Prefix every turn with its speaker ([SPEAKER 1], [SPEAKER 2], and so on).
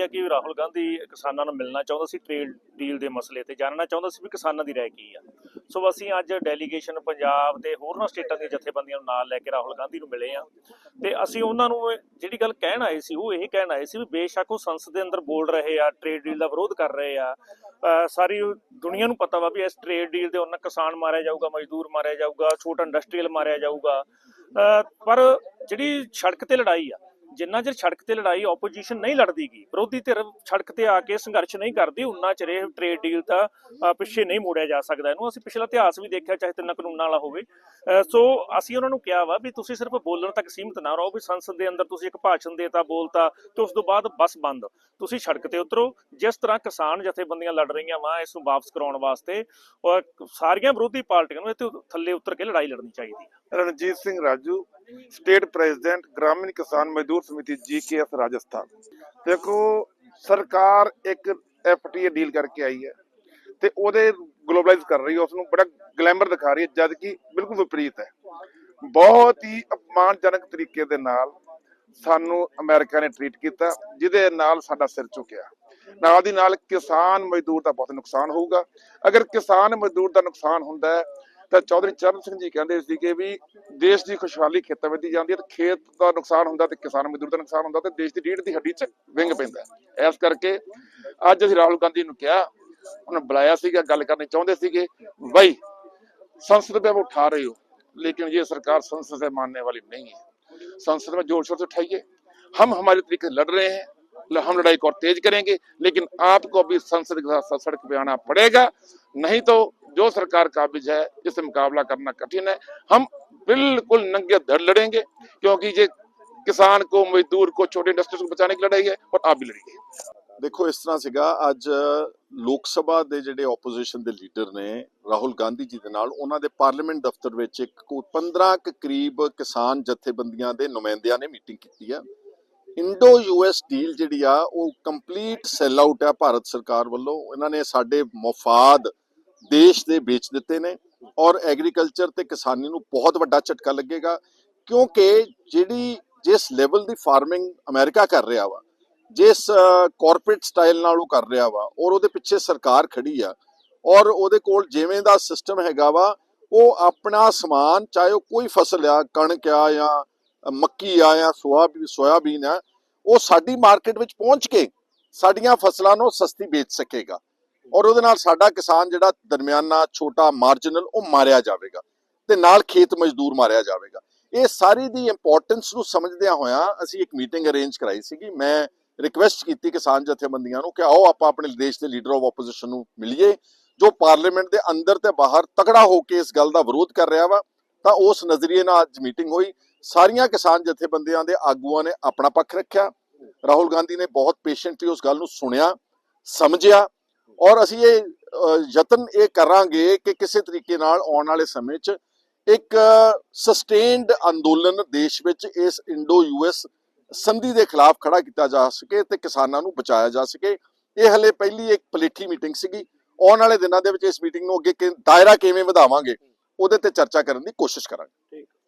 [SPEAKER 1] ਇਹ ਹੈ ਕਿ ਰਾਹੁਲ ਗਾਂਧੀ ਕਿਸਾਨਾਂ ਨੂੰ ਮਿਲਣਾ ਚਾਹੁੰਦਾ ਸੀ ਟ੍ਰੇਡ ਡੀਲ ਦੇ ਮਸਲੇ ਤੇ ਜਾਣਨਾ ਚਾਹੁੰਦਾ ਸੀ ਵੀ ਕਿਸਾਨਾਂ ਦੀ ਰਾਏ ਕੀ ਆ। ਸੋ ਅਸੀਂ ਅੱਜ ਡੈਲੀਗੇਸ਼ਨ ਪੰਜਾਬ ਤੇ ਹੋਰਨਾਂ ਸਟੇਟਾਂ ਦੀਆਂ ਜਥੇਬੰਦੀਆਂ ਨੂੰ ਨਾਲ ਲੈ ਕੇ ਰਾਹੁਲ ਗਾਂਧੀ ਨੂੰ ਮਿਲੇ ਆ। ਤੇ ਅਸੀਂ ਉਹਨਾਂ ਨੂੰ ਜਿਹੜੀ ਗੱਲ ਕਹਿਣ ਆਏ ਸੀ, ਉਹ ਇਹ ਕਹਿਣ ਆਏ ਸੀ ਵੀ ਬੇਸ਼ੱਕ ਉਹ ਸੰਸਦ ਦੇ ਅੰਦਰ ਬੋਲ ਰਹੇ ਆ ਟ੍ਰੇਡ ਡੀਲ ਦਾ ਵਿਰੋਧ ਕਰ ਰਹੇ ਆ। ਸਾਰੀ ਦੁਨੀਆ ਨੂੰ ਪਤਾ ਵਾ ਵੀ ਇਸ ਟ੍ਰੇਡ ਡੀਲ ਦੇ ਉਹਨਾਂ ਕਿਸਾਨ ਮਾਰਿਆ ਜਾਊਗਾ, ਮਜ਼ਦੂਰ ਮਾਰਿਆ ਜਾਊਗਾ, ਛੋਟਾ ਇੰਡਸਟਰੀਅਲ ਮਾਰਿਆ ਜਾਊਗਾ। ਅਹ ਪਰ ਜਿਹੜੀ ਸੜਕ ਤੇ ਲੜਾਈ ਆ ਜਿੰਨਾ ਚਿਰ ਸੜਕ ਤੇ ਲੜਾਈ ਆਪੋਜੀਸ਼ਨ ਨਹੀਂ ਲੜਦੀਗੀ, ਵਿਰੋਧੀ ਧਿਰ ਸੜਕ ਤੇ ਆ ਕੇ ਸੰਘਰਸ਼ ਨਹੀਂ ਕਰਦੀ, ਉਨਾ ਚਿਰ ਇਹ ਟ੍ਰੇਡ ਡੀਲ ਦਾ ਪਿੱਛੇ ਨਹੀਂ ਮੋੜਿਆ ਜਾ ਸਕਦਾ। ਇਹਨੂੰ ਅਸੀਂ ਪਿਛਲਾ ਇਤਿਹਾਸ ਵੀ ਦੇਖਿਆ, ਚਾਹੇ ਤਿੰਨ ਕਾਨੂੰਨਾਂ ਵਾਲਾ ਹੋਵੇ। ਸੋ ਅਸੀਂ ਉਹਨਾਂ ਨੂੰ ਕਿਹਾ ਵਾ ਵੀ ਤੁਸੀਂ ਸਿਰਫ ਬੋਲਣ ਤੱਕ ਸੀਮਿਤ ਨਾ ਰਹੋ, ਵੀ ਸੰਸਦ ਦੇ ਅੰਦਰ ਤੁਸੀਂ ਇੱਕ ਭਾਸ਼ਣ ਦੇਤਾ, ਬੋਲਤਾ, ਤੇ ਉਸ ਤੋਂ ਬਾਅਦ ਬਸ ਬੰਦ। ਤੁਸੀਂ ਸੜਕ ਤੇ ਉਤਰੋ। ਜਿਸ ਤਰ੍ਹਾਂ ਕਿਸਾਨ ਜਥੇਬੰਦੀਆਂ ਲੜ ਰਹੀਆਂ ਵਾ, ਇਸ ਨੂੰ ਵਾਪਸ ਕਰਾਉਣ ਵਾਸਤੇ ਔਰ ਸਾਰੀਆਂ ਵਿਰੋਧੀ ਪਾਰਟੀਆਂ ਨੂੰ ਇਹ ਥੱਲੇ ਉਤਰ ਕੇ ਲੜਾਈ ਲੜਨੀ ਚਾਹੀਦੀ ਹੈ
[SPEAKER 2] ਰਣਜੀਤ ਸਿੰਘ ਰਾਜੂ ਸਟੇਟ ਪ੍ਰੈਜ਼ੀਡੈਂਟ ਗ੍ਰਾਮੀਣ ਕਿਸਾਨ ਮਜ਼ਦੂਰ ਸਮਿਤੀ ਜੀਕੇਐਸ ਰਾਜਸਥਾਨ। ਦੇਖੋ, ਸਰਕਾਰ ਇੱਕ ਐਫਟੀਏ ਡੀਲ ਕਰਕੇ ਆਈ ਹੈ ਤੇ ਉਹਦੇ ਗਲੋਬਲਾਈਜ਼ ਕਰ ਰਹੀ ਹੈ ਉਸ ਨੂੰ ਬੜਾ ਗਲੈਮਰ ਦਿਖਾ ਰਹੀ ਹੈ ਜਦ ਕਿ ਬਿਲਕੁਲ ਵਿਪਰੀਤ ਹੈ। ਬਹੁਤ ਹੀ ਅਪਮਾਨਜਨਕ ਤਰੀਕੇ ਦੇ ਨਾਲ ਸਾਨੂੰ ਅਮਰੀਕਾ ਨੇ ਟ੍ਰੀਟ ਕੀਤਾ, ਜਿਹਦੇ ਨਾਲ ਸਾਡਾ ਸਿਰ ਝੁਕਿਆ। ਨਾਲ ਦੀ ਨਾਲ ਕਿਸਾਨ ਮਜ਼ਦੂਰ ਦਾ ਬਹੁਤ ਨੁਕਸਾਨ ਹੋਊਗਾ। ਅਗਰ ਕਿਸਾਨ ਮਜ਼ਦੂਰ ਦਾ ਨੁਕਸਾਨ ਹੁੰਦਾ ਹੈ ਤਾਂ ਚੌਧਰੀ ਚਰਨ ਸਿੰਘ ਜੀ ਕਹਿੰਦੇ ਸੀਗੇ ਵੀ ਦੇਸ਼ ਦੀ ਖੁਸ਼ਹਾਲੀ ਖੇਤਾਂ ਵਿੱਚ ਦੀ ਜਾਂਦੀ ਹੈ ਤੇ ਖੇਤ ਦਾ ਨੁਕਸਾਨ ਹੁੰਦਾ ਤੇ ਕਿਸਾਨ ਮਜ਼ਦੂਰ ਦਾ ਨੁਕਸਾਨ ਹੁੰਦਾ ਤੇ ਦੇਸ਼ ਦੀ ਰੀੜ ਦੀ ਹੱਡੀ 'ਚ ਵਿੰਗ ਪੈਂਦਾ ਹੈ। ਇਸ ਕਰਕੇ ਅੱਜ ਅਸੀਂ ਰਾਹੁਲ ਗਾਂਧੀ ਨੂੰ ਕਿਹਾ ਉਹਨੇ ਬੁਲਾਇਆ ਸੀਗਾ ਗੱਲ ਕਰਨੀ ਚਾਹੁੰਦੇ ਸੀਗੇ ਭਾਈ संसद पे वो उठा रहे हो लेकिन ये सरकार संसद से मानने वाली नहीं है संसद में जोर शोर से उठाइए हम हमारे तरीके से लड़ रहे हैं ल- हम लड़ाई को और तेज करेंगे लेकिन आपको भी संसद के साथ सड़क पे आना पड़ेगा नहीं तो जो सरकार काबिज है इससे मुकाबला करना कठिन है हम बिल्कुल नंगे धड़ लड़ेंगे क्योंकि ये किसान को मजदूर को छोटे इंडस्ट्रीज को बचाने की लड़ाई है और आप भी लड़ेंगे
[SPEAKER 3] ਦੇਖੋ ਇਸ ਤਰ੍ਹਾਂ ਸੀਗਾ ਅੱਜ ਲੋਕ ਸਭਾ ਦੇ ਜਿਹੜੇ ਆਪੋਜੀਸ਼ਨ ਦੇ ਲੀਡਰ ਨੇ ਰਾਹੁਲ ਗਾਂਧੀ ਜੀ ਦੇ ਨਾਲ ਉਹਨਾਂ ਦੇ ਪਾਰਲੀਮੈਂਟ ਦਫ਼ਤਰ ਵਿੱਚ ਇੱਕ ਕੋਈ 15 ਕੁ ਕਰੀਬ ਕਿਸਾਨ ਜਥੇਬੰਦੀਆਂ ਦੇ ਨੁਮਾਇੰਦਿਆਂ ਨੇ ਮੀਟਿੰਗ ਕੀਤੀ ਆ ਇੰਡੋ ਯੂਐਸ ਡੀਲ ਜਿਹੜੀ ਆ ਉਹ ਕੰਪਲੀਟ ਸੈਲ ਆਊਟ ਆ ਭਾਰਤ ਸਰਕਾਰ ਵੱਲੋਂ ਇਹਨਾਂ ਨੇ ਸਾਡੇ ਮਫਾਦ ਦੇਸ਼ ਦੇ ਵੇਚ ਦਿੱਤੇ ਨੇ ਔਰ ਐਗਰੀਕਲਚਰ ਤੇ ਕਿਸਾਨੀ ਨੂੰ ਬਹੁਤ ਵੱਡਾ ਝਟਕਾ ਲੱਗੇਗਾ, ਕਿਉਂਕਿ ਜਿਹੜੀ ਜਿਸ ਲੈਵਲ ਦੀ ਫਾਰਮਿੰਗ ਅਮਰੀਕਾ ਕਰ ਰਿਹਾ ਵਾ, ਜਿਸ ਕਾਰਪੋਰੇਟ ਸਟਾਈਲ ਨਾਲ ਉਹ ਕਰ ਰਿਹਾ ਵਾ, ਔਰ ਉਹਦੇ ਪਿੱਛੇ ਸਰਕਾਰ ਖੜੀ ਆ, ਔਰ ਉਹਦੇ ਕੋਲ ਜਿਵੇਂ ਦਾ ਸਿਸਟਮ ਹੈਗਾ ਵਾ, ਉਹ ਆਪਣਾ ਸਮਾਨ, ਚਾਹੇ ਉਹ ਕੋਈ ਫਸਲ ਆ, ਕਣਕ ਆ ਜਾਂ ਮੱਕੀ ਆ ਜਾਂ ਸੋਆਬੀ ਸੋਇਆਬੀਨ ਆ, ਉਹ ਸਾਡੀ ਮਾਰਕੀਟ ਵਿੱਚ ਪਹੁੰਚ ਕੇ ਸਾਡੀਆਂ ਫਸਲਾਂ ਨੂੰ ਸਸਤੀ ਵੇਚ ਸਕੇਗਾ। ਔਰ ਉਹਦੇ ਨਾਲ ਸਾਡਾ ਕਿਸਾਨ ਜਿਹੜਾ ਦਰਮਿਆਨਾ ਛੋਟਾ ਮਾਰਜਨਲ ਉਹ ਮਾਰਿਆ ਜਾਵੇਗਾ ਤੇ ਨਾਲ ਖੇਤ ਮਜ਼ਦੂਰ ਮਾਰਿਆ ਜਾਵੇਗਾ। ਇਹ ਸਾਰੀ ਦੀ ਇੰਪੋਰਟੈਂਸ ਨੂੰ ਸਮਝਦਿਆਂ ਹੋਇਆਂ ਅਸੀਂ ਇੱਕ ਮੀਟਿੰਗ ਅਰੇਂਜ ਕਰਾਈ ਸੀਗੀ। ਮੈਂ ਰਿਕਵੈਸਟ ਕੀਤੀ ਕਿਸਾਨ ਜਥੇਬੰਦੀਆਂ ਨੂੰ ਕਿ ਆਓ ਆਪਾਂ ਆਪਣੇ ਦੇਸ਼ ਦੇ ਲੀਡਰ ਆਫ ਆਪੋਜੀਸ਼ਨ ਨੂੰ ਮਿਲੀਏ, ਜੋ ਪਾਰਲੀਮੈਂਟ ਦੇ ਅੰਦਰ ਤੇ ਬਾਹਰ ਤਕੜਾ ਹੋ ਕੇ ਇਸ ਗੱਲ ਦਾ ਵਿਰੋਧ ਕਰ ਰਿਹਾ ਵਾ, ਤਾਂ ਉਸ ਨਜ਼ਰੀਏ ਨਾਲ ਅੱਜ ਮੀਟਿੰਗ ਹੋਈ। ਸਾਰੀਆਂ ਕਿਸਾਨ ਜਥੇਬੰਦੀਆਂ ਦੇ ਆਗੂਆਂ ਨੇ ਆਪਣਾ ਪੱਖ ਰੱਖਿਆ। ਰਾਹੁਲ ਗਾਂਧੀ ਨੇ ਬਹੁਤ ਪੇਸ਼ੈਂਟਲੀ ਉਸ ਗੱਲ ਨੂੰ ਸੁਣਿਆ, ਸਮਝਿਆ। ਔਰ ਅਸੀਂ ਇਹ ਯਤਨ ਇਹ ਕਰਾਂਗੇ ਕਿ ਕਿਸੇ ਤਰੀਕੇ ਨਾਲ ਆਉਣ ਵਾਲੇ ਸਮੇਂ 'ਚ ਇੱਕ ਸਸਟੇਨਡ ਅੰਦੋਲਨ ਦੇਸ਼ ਵਿੱਚ ਇਸ ਇੰਡੋ ਯੂਐਸ ਸੰਧੀ ਦੇ ਖਿਲਾਫ ਖੜਾ ਕੀਤਾ ਜਾ ਸਕੇ ਤੇ ਕਿਸਾਨਾਂ ਨੂੰ ਬਚਾਇਆ ਜਾ ਸਕੇ। ਇਹ ਹਲੇ ਪਹਿਲੀ ਇੱਕ ਪਲੇਠੀ ਮੀਟਿੰਗ ਸੀਗੀ। ਆਉਣ ਵਾਲੇ ਦਿਨਾਂ ਦੇ ਵਿੱਚ ਇਸ ਮੀਟਿੰਗ ਨੂੰ ਅੱਗੇ ਦਾਇਰਾ ਕਿਵੇਂ ਵਧਾਵਾਂਗੇ, ਉਹਦੇ ਤੇ ਚਰਚਾ ਕਰਨ ਦੀ ਕੋਸ਼ਿਸ਼ ਕਰਾਂਗੇ।